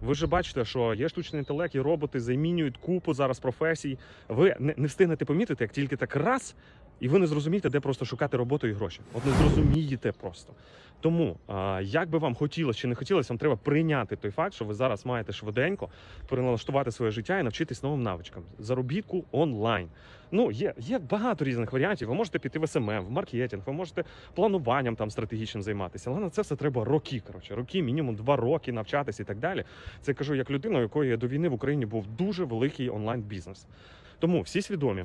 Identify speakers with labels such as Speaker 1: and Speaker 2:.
Speaker 1: Ви ж бачите, що є штучний інтелект, і роботи, замінюють купу зараз професій. Ви не, не встигнете помітити, як тільки так раз, і ви не зрозумієте, де просто шукати роботу і гроші. От не зрозумієте просто. Тому, як би вам хотілося чи не хотілося, вам треба прийняти той факт, що ви зараз маєте швиденько переналаштувати своє життя і навчитись новим навичкам. Заробітку онлайн. Ну, є, є багато різних варіантів. Ви можете піти в СММ, в маркетинг, ви можете плануванням там стратегічним займатися. Але на це все треба роки. Коротше, роки, мінімум два роки навчатися і так далі. Це кажу як людина, у якої до війни в Україні був дуже великий онлайн бізнес. Тому всі свідомі,